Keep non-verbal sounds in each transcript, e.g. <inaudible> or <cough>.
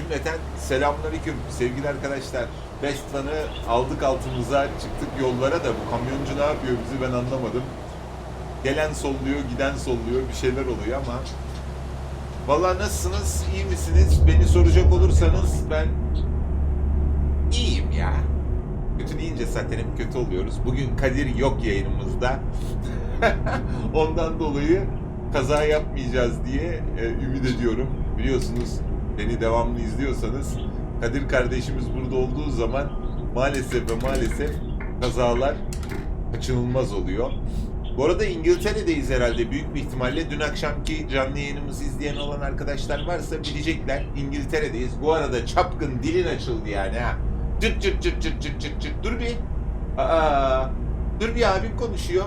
Cümleten selamünaleyküm sevgili arkadaşlar. Bestvan'ı aldık altımıza çıktık yollara da bu kamyoncu ne yapıyor bizi ben anlamadım. Gelen solluyor, giden solluyor bir şeyler oluyor ama Vallahi nasılsınız? iyi misiniz? Beni soracak olursanız ben iyiyim ya. Kötü deyince zaten hep kötü oluyoruz. Bugün Kadir yok yayınımızda. <laughs> Ondan dolayı kaza yapmayacağız diye e, ümit ediyorum. Biliyorsunuz beni devamlı izliyorsanız Kadir kardeşimiz burada olduğu zaman maalesef ve maalesef kazalar kaçınılmaz oluyor. Bu arada İngiltere'deyiz herhalde büyük bir ihtimalle. Dün akşamki canlı yayınımızı izleyen olan arkadaşlar varsa bilecekler. İngiltere'deyiz. Bu arada çapkın dilin açıldı yani ha. Çıt çıt çıt çıt çıt çıt çıt. Dur bir. Aa, dur bir abim konuşuyor.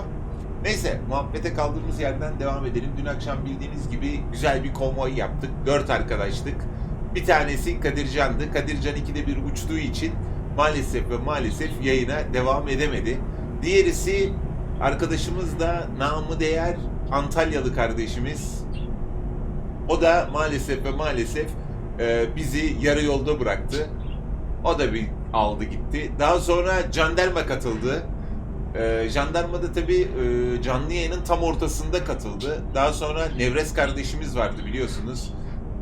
Neyse muhabbete kaldığımız yerden devam edelim. Dün akşam bildiğiniz gibi güzel bir konvoy yaptık. Dört arkadaştık. Bir tanesi Kadircan'dı. Kadircan ikide bir uçtuğu için maalesef ve maalesef yayına devam edemedi. Diğerisi arkadaşımız da namı değer Antalyalı kardeşimiz. O da maalesef ve maalesef e, bizi yarı yolda bıraktı. O da bir aldı gitti. Daha sonra jandarma katıldı. Ee, jandarma da tabii e, canlı yayının tam ortasında katıldı. Daha sonra Nevres kardeşimiz vardı biliyorsunuz.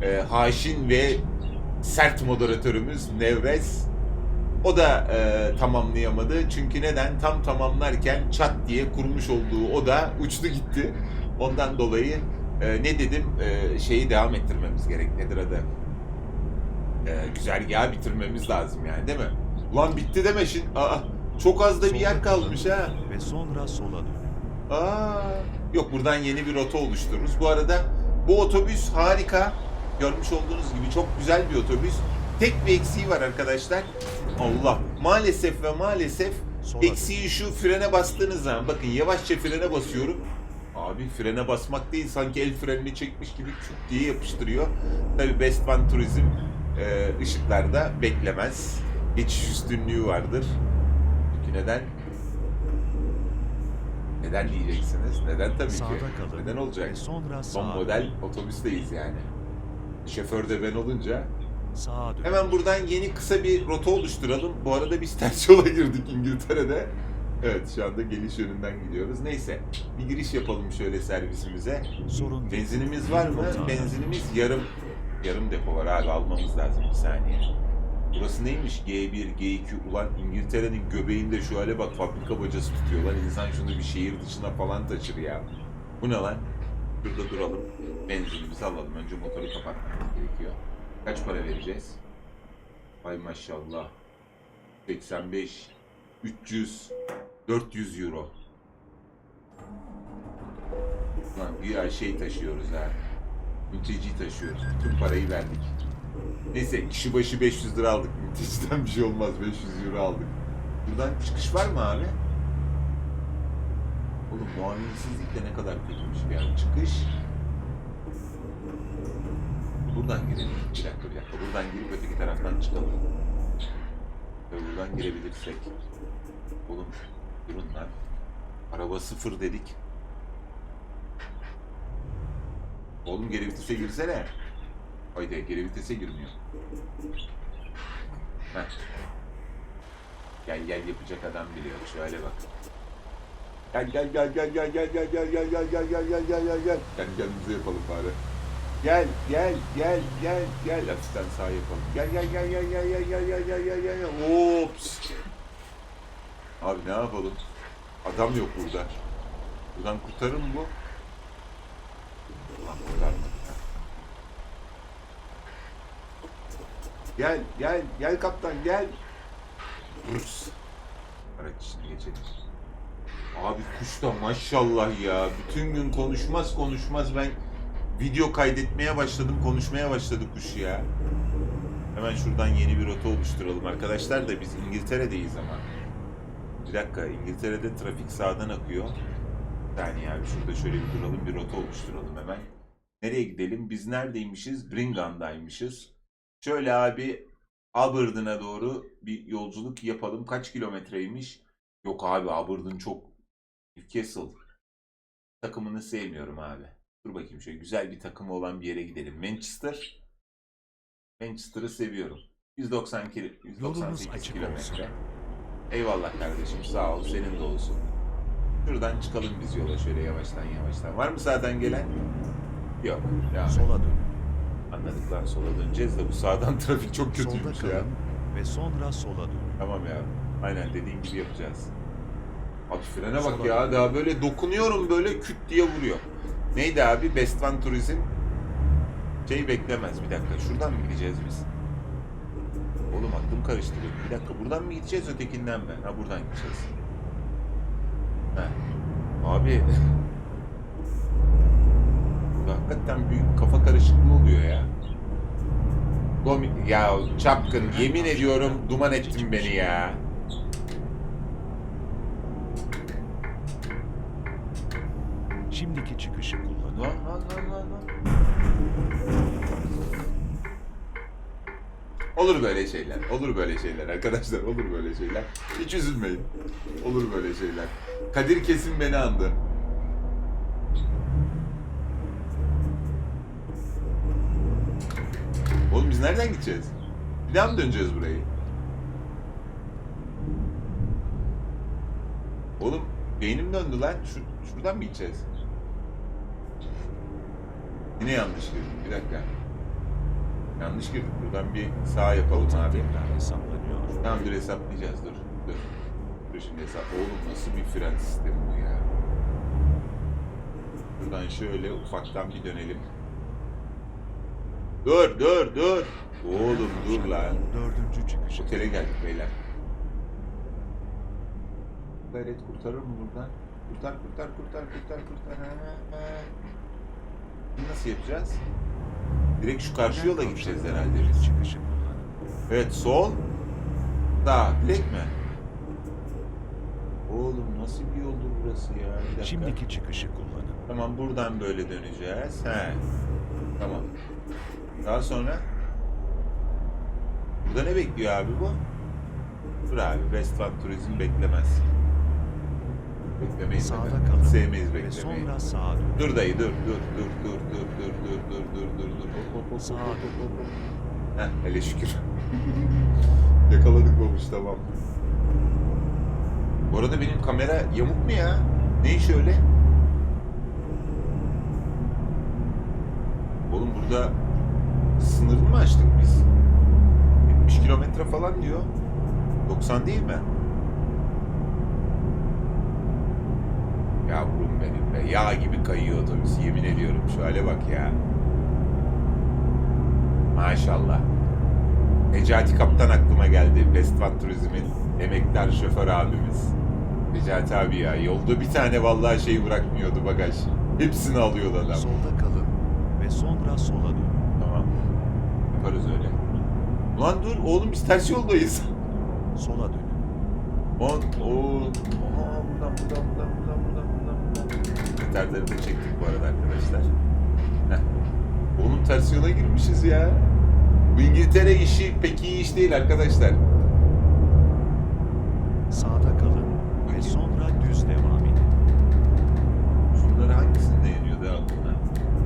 Ee, haşin ve sert moderatörümüz Nevres. O da e, tamamlayamadı. Çünkü neden? Tam tamamlarken çat diye kurmuş olduğu o da uçtu gitti. Ondan dolayı e, ne dedim? E, şeyi devam ettirmemiz gerek. Nedir adı? E, güzergahı bitirmemiz lazım yani değil mi? Ulan bitti deme şimdi. Aa, çok az da bir yer kalmış ha. Ve sonra sola dön. Aa, yok buradan yeni bir rota oluştururuz. Bu arada bu otobüs harika. Görmüş olduğunuz gibi çok güzel bir otobüs. Tek bir eksiği var arkadaşlar. Allah. Maalesef ve maalesef Sola eksiği şu frene bastığınız zaman. Bakın yavaşça frene basıyorum. Abi frene basmak değil sanki el frenini çekmiş gibi çuk diye yapıştırıyor. Tabi Best Van Turizm e, ışıklarda beklemez. Geçiş üstünlüğü vardır. Çünkü neden? Neden diyeceksiniz? Neden tabii Sağda ki? kalın. Neden olacak? Sonra Son sağa model otobüsteyiz yani. Şoför de ben olunca. Sağa dön. Hemen buradan yeni kısa bir rota oluşturalım. Bu arada biz <laughs> ters yola girdik İngiltere'de. Evet şu anda geliş yönünden gidiyoruz. Neyse bir giriş yapalım şöyle servisimize. Sorun. Benzinimiz var mı? Benzinimiz yarım. Yarım depo var abi almamız lazım bir saniye. Burası neymiş? G1, G2 ulan İngiltere'nin göbeğinde şu hale bak fabrika bacası tutuyorlar. İnsan şunu bir şehir dışına falan taşır ya. Bu ne lan? Şurada duralım. Benzinimizi alalım. Önce motoru kapatmamız gerekiyor. Kaç para vereceğiz? Ay maşallah. 85, 300, 400 euro. Lan güya şey taşıyoruz ha. Mülteci taşıyoruz. Tüm parayı verdik. Neyse kişi başı 500 lira aldık. Mülteciden bir şey olmaz. 500 euro aldık. Buradan çıkış var mı abi? Oğlum muamelesizlik de ne kadar kötüymüş yani. Çıkış. Buradan girelim. Bir dakika bir dakika. Buradan girip öteki taraftan çıkalım. Ve buradan girebilirsek. Oğlum durun lan. Araba sıfır dedik. Oğlum geri vitese girsene. Haydi geri vitese girmiyor. Heh. Gel gel yapacak adam biliyor. Şöyle bak. Gel gel gel gel gel gel gel gel gel gel gel gel gel gel gel gel. Gel kendimize yapalım bari. Gel gel gel gel gel. Hafiften sağ yapalım. Gel gel gel gel gel gel gel gel gel gel gel gel. Ops. Abi ne yapalım? Adam yok burada. Buradan kurtarır mı bu? Ulan kurtarmadı. Gel, gel, gel kaptan, gel. Rus. Araç içine geçelim. Abi kuş da maşallah ya. Bütün gün konuşmaz konuşmaz ben video kaydetmeye başladım, konuşmaya başladı kuş ya. Hemen şuradan yeni bir rota oluşturalım arkadaşlar da biz İngiltere'deyiz ama. Bir dakika, İngiltere'de trafik sağdan akıyor. Bir saniye abi şurada şöyle bir duralım, bir rota oluşturalım hemen. Nereye gidelim? Biz neredeymişiz? Bringham'daymışız. Şöyle abi Aberdeen'a doğru bir yolculuk yapalım. Kaç kilometreymiş? Yok abi Aberdeen çok Newcastle. Takımını sevmiyorum abi. Dur bakayım şöyle güzel bir takımı olan bir yere gidelim. Manchester. Manchester'ı seviyorum. 190 kilo, 198 açık kilometre. Eyvallah kardeşim sağ ol senin de olsun. Şuradan çıkalım biz yola şöyle yavaştan yavaştan. Var mı sağdan gelen? Yok. Ya Sola dön. anladık lan sola döneceğiz de bu sağdan <laughs> trafik çok Solda kötüymüş ya. kalın ve sonra sola dön. Tamam ya. Aynen dediğin gibi yapacağız. Abi frene bak Sola ya. Daha böyle dokunuyorum böyle küt diye vuruyor. Neydi abi? Best One Turizm şey beklemez. Bir dakika. Şuradan mı gideceğiz biz? Oğlum aklım karıştı benim. Bir dakika. Buradan mı gideceğiz ötekinden mi? Ha buradan gideceğiz. Ha. Abi. <laughs> Hakikaten büyük kafa karışıklığı oluyor ya. Domi- ya çapkın yemin ediyorum duman ettin beni ya. Şimdiki çıkışı kullanın. Lan lan lan lan. Olur böyle şeyler. Olur böyle şeyler arkadaşlar. Olur böyle şeyler. Hiç üzülmeyin. Olur böyle şeyler. Kadir kesin beni andı. Oğlum biz nereden gideceğiz? Bir daha mı döneceğiz burayı? Oğlum beynim döndü lan. Şu, şuradan mı gideceğiz? Yine yanlış girdim. Bir dakika. Yanlış girdik. Buradan bir sağ yapalım abi. tekrar hesaplanıyor. Tamam dur hesaplayacağız dur. Dur. Dur şimdi hesap. Oğlum nasıl bir fren sistemi bu ya? Buradan şöyle ufaktan bir dönelim. Dur dur dur. Oğlum dur lan. Dördüncü çıkışı. Otele geldik beyler. Gayret kurtarır mı buradan? Kurtar kurtar kurtar kurtar kurtar. Ha, ha. Nasıl yapacağız? Direkt şu karşı yola gideceğiz herhalde biz. Çıkışı. Evet sol. Sağ. Direkt mi? Oğlum nasıl bir yoldur burası ya? Bir dakika. Şimdiki çıkışı kullanın. Tamam buradan böyle döneceğiz. He. Tamam. Daha sonra Burada ne bekliyor abi bu? Dur abi Westland Turizm beklemez. Beklemeyiz. Sağda kalın Sevmeyiz ve beklemeyi. sonra sağa dön. Dur dayı dur dur dur dur dur dur dur dur dur dur dur. Hop, hop, hop, Sağa hop, dön. hop, hop. Heh hele şükür. Yakaladık babuş tamam. Bu arada benim kamera yamuk mu ya? Ne iş öyle? Oğlum burada sınırını mı açtık biz? 70 kilometre falan diyor. 90 değil mi? Yavrum benim be. Yağ gibi kayıyor otobüs. Yemin ediyorum. Şu hale bak ya. Maşallah. Necati Kaptan aklıma geldi. Westfan Turizm'in emektar şoför abimiz. Necati abi ya. Yolda bir tane vallahi şey bırakmıyordu bagaj. Hepsini alıyordu adam. Solda kalın ve sonra sola dön. Tamam. Yaparız öyle. Ulan dur oğlum biz ters yoldayız. Sola dönün. On, o, Aha, buradan, buradan, buradan, de çektik bu arada arkadaşlar. Heh. Oğlum ters yola girmişiz ya. Bu İngiltere işi pek iyi iş değil arkadaşlar. Sağda kalın ve sonra düz devam edin. Şunları hangisinde yeniyordu aklına?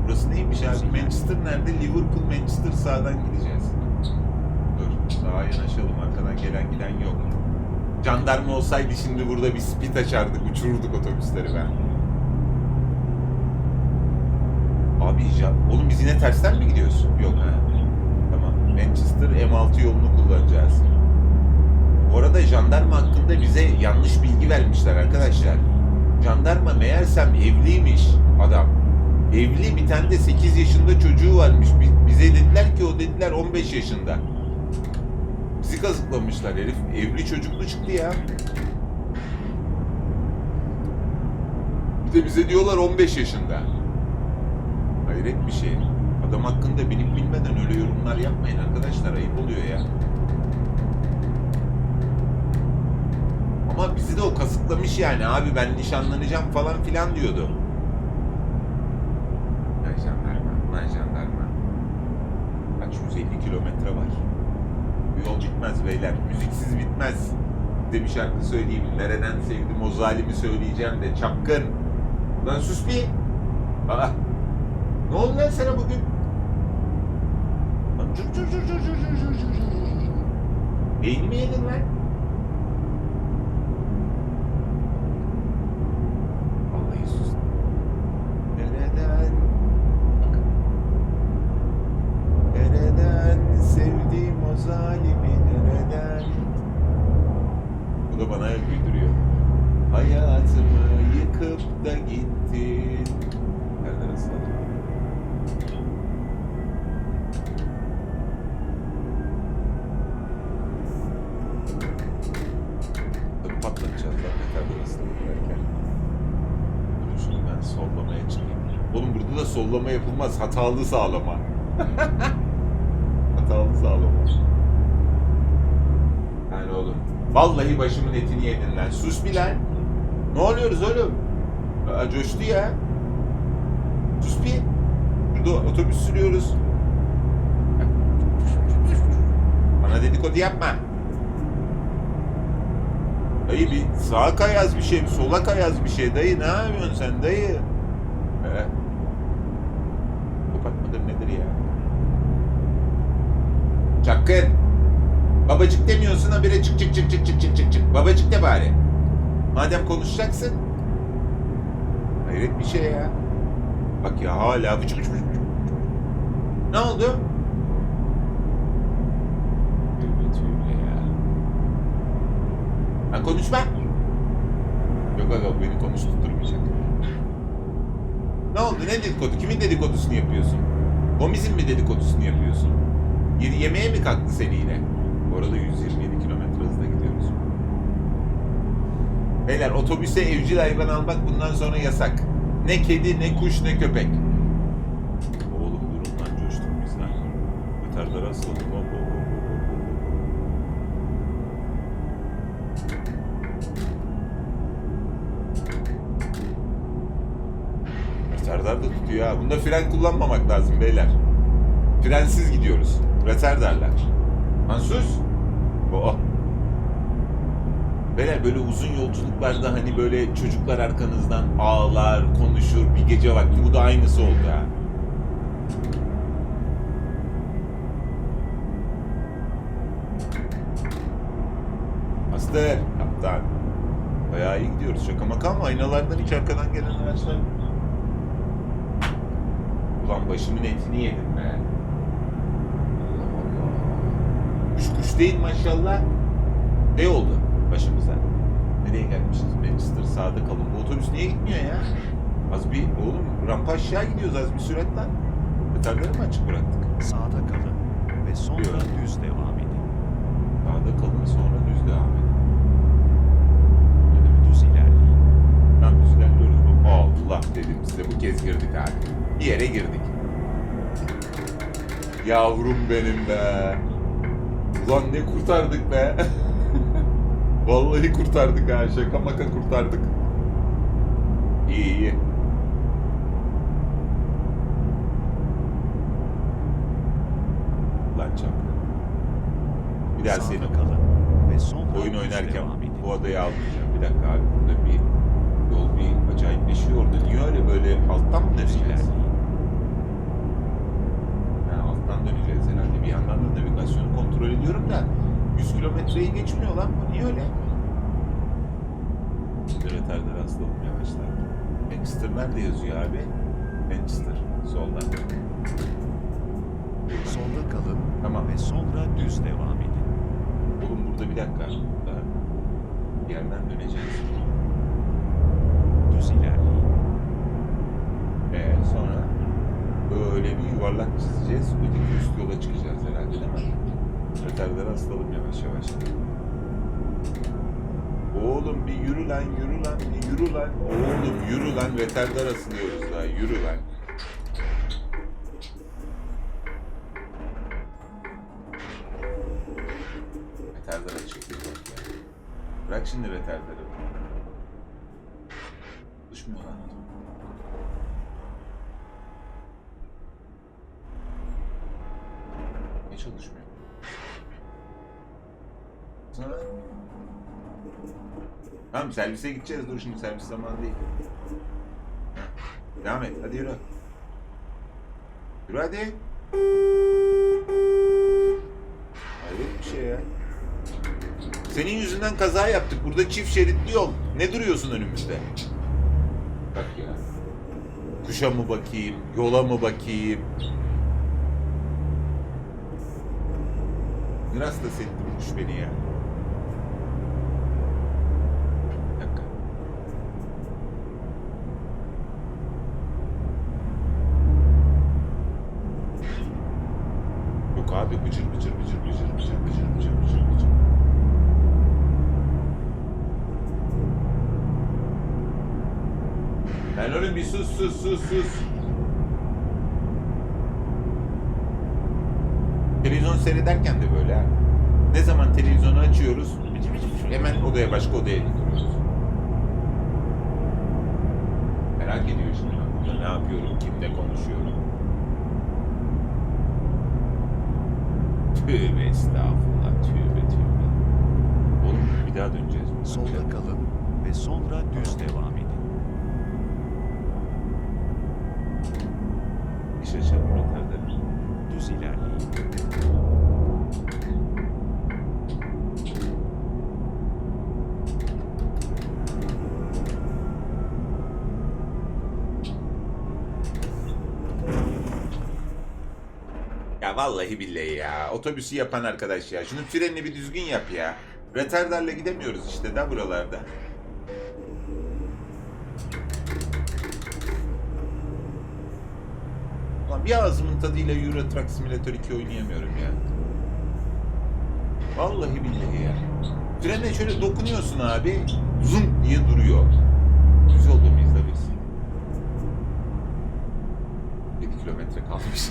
Burası neymiş abi? Manchester nerede? Liverpool, Manchester sağdan gideceğiz. Dur, sağa yanaşalım. Arkadan gelen giden yok. Jandarma olsaydı şimdi burada bir speed açardık, uçururduk otobüsleri ben. Abi ya, oğlum biz yine tersten mi gidiyoruz? Yok ha. Tamam. Manchester M6 yolunu kullanacağız. Bu arada jandarma hakkında bize yanlış bilgi vermişler arkadaşlar. Jandarma meğersem evliymiş adam. Evli bir tane de 8 yaşında çocuğu varmış. Bi- Bize dediler ki o dediler 15 yaşında. Bizi kazıklamışlar herif. Evli çocuklu çıktı ya. Bir de bize diyorlar 15 yaşında. Hayret bir şey. Adam hakkında bilip bilmeden öyle yorumlar yapmayın arkadaşlar. Ayıp oluyor ya. Ama bizi de o kazıklamış yani. Abi ben nişanlanacağım falan filan diyordu. Lan jandarma, lan jandarma. Kaç 150 kilometre var. Bu yol bitmez beyler. Müziksiz bitmez. Size bir şarkı söyleyeyim. Nereden sevdim o zalimi söyleyeceğim de çapkın. Lan sus bir. Aa. Ne oldu lan sana bugün? Cır cır cır cır cır cır cır cır cır. Beyni mi yedin lan? Burası da giderken. Dur şunu ben sollamaya çıkayım. Oğlum burada da sollama yapılmaz. Hatalı sağlama. <laughs> Hatalı sağlama. Yani oğlum. Vallahi başımın etini yedin lan. Sus bir lan. Ne oluyoruz oğlum? Aa, coştu ya. Sus bir. Burada otobüs sürüyoruz. Bana dedikodu yapma. Dayı bir sağa kayaz bir şey, bir sola kayaz bir şey. Dayı ne yapıyorsun sen dayı? He. Kopak nedir ya? Çakır. Babacık demiyorsun habire çık çık çık çık çık çık çık çık. Babacık de bari. Madem konuşacaksın. Hayret bir şey ya. Bak ya hala bıç bıç. bıç. Ne oldu? Tövbe tövbe ya. Ha konuşma. Yok yok beni konuşturmayacak. Ne oldu? Ne dedikodu? Kimin dedikodusunu yapıyorsun? Gomiz'in mi dedikodusunu yapıyorsun? Yedi yemeğe mi kalktı seni yine? Bu arada 127 kilometre hızla gidiyoruz. Beyler otobüse evcil hayvan almak bundan sonra yasak. Ne kedi, ne kuş, ne köpek. Oğlum durun lan coştuk biz lan. Öterdara asıldık. Hop hop hop hop hop. Tutuyor ha. Bunda fren kullanmamak lazım beyler. Frensiz gidiyoruz. Retardarlar. Lan sus. Oh. Beyler böyle uzun yolculuklarda hani böyle çocuklar arkanızdan ağlar, konuşur, bir gece vakti. Bu da aynısı oldu ha. Aster, kaptan. Bayağı iyi gidiyoruz. Şaka maka ama aynalardan hiç arkadan gelen araçlar. Ulan başımın etini yedim be. Allah Allah. Kuş değil maşallah. Ne oldu başımıza? Nereye gelmişiz? Manchester sağda kalın. Bu otobüs niye gitmiyor ya? Az bir oğlum rampa aşağı gidiyoruz az bir sürat lan. Deterleri mi açık bıraktık? Sağda kalın ve sonra düz devam edin. Sağda kalın sonra düz devam edin. Düz ilerleyin. Tam düz ilerliyoruz. Allah dedim size bu kez girdik abi. Bir yere girdik. Yavrum benim be. Ulan ne kurtardık be. <laughs> Vallahi kurtardık ha. Şaka maka kurtardık. İyi iyi. Lan çapkın. Bir daha seni oyun oynarken bu adayı almayacağım. Bir dakika abi burada bir yol bir acayipleşiyor orada. Niye öyle böyle alttan mı Düz döneceğiz? ilerleyin. Ha, alttan döneceğiz herhalde. Bir yandan da navigasyonu kontrol ediyorum da 100 kilometreyi geçmiyor lan bu. Niye öyle? Şimdi retarder aslalım yavaşlar. Manchester nerede yazıyor abi? Manchester. Solda. Solda kalın Tamam. ve sonra düz devam edin. Oğlum burada bir dakika. Burada bir yerden döneceğiz. Düz ilerleyin. Ee, sonra böyle bir yuvarlak çizeceğiz. Öteki üst yola çıkacağız herhalde değil mi? Retarder aslalım yavaş yavaş. Oğlum bir yürü lan yürü lan bir yürü lan. Oğlum yürü lan retardar asılıyoruz daha yürü lan. Retardara çıktı bak ya. Bırak şimdi retardarı. Düşmüyor lan. niye çalışmıyor? tamam servise gideceğiz dur şimdi servis zamanı değil. Devam et hadi yürü. Yürü hadi. Hayret bir şey ya. Senin yüzünden kaza yaptık. Burada çift şeritli yol. Ne duruyorsun önümüzde? Bak ya. Kuşa mı bakayım, yola mı bakayım? Biraz da settirmiş beni ya. Burada ne yapıyorum, kimle konuşuyorum. Tövbe estağfurullah, tövbe tövbe. Oğlum bir daha döneceğiz. Solda kalın ve sonra düz devam edin. İş açalım roterde. Düz ilerleyin. Ya vallahi billahi ya. Otobüsü yapan arkadaş ya. Şunun frenini bir düzgün yap ya. Retardarla gidemiyoruz işte da buralarda. Ulan bir ağzımın tadıyla Euro Truck Simulator 2 oynayamıyorum ya. Vallahi billahi ya. Frene şöyle dokunuyorsun abi. Zoom diye duruyor. Düz yolda mıyız da biz? 7 kilometre kalmış.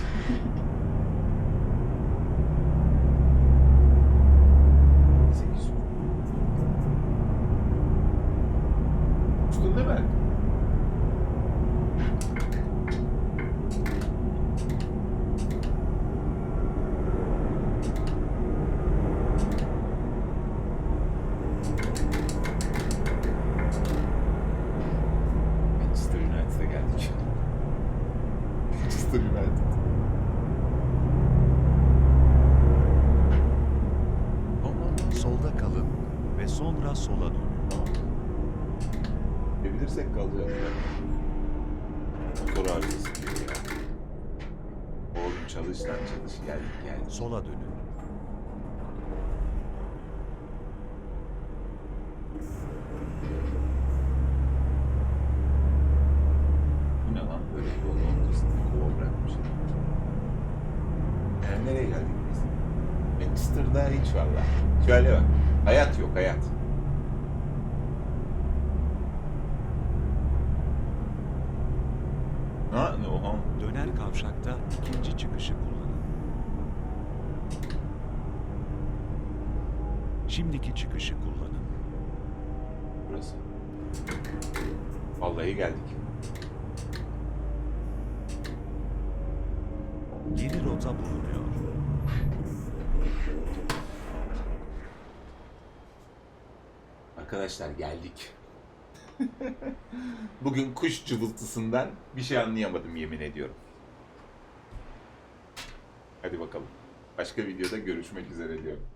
Kurar gözüküyor ya. Oğlum çalış lan çalış gel gel. Sola dönün. Şimdiki çıkışı kullanın. Burası. Vallahi geldik. Yeni rota bulunuyor. Arkadaşlar geldik. <laughs> Bugün kuş cıvıltısından bir şey anlayamadım yemin ediyorum. Hadi bakalım. Başka videoda görüşmek üzere diyorum.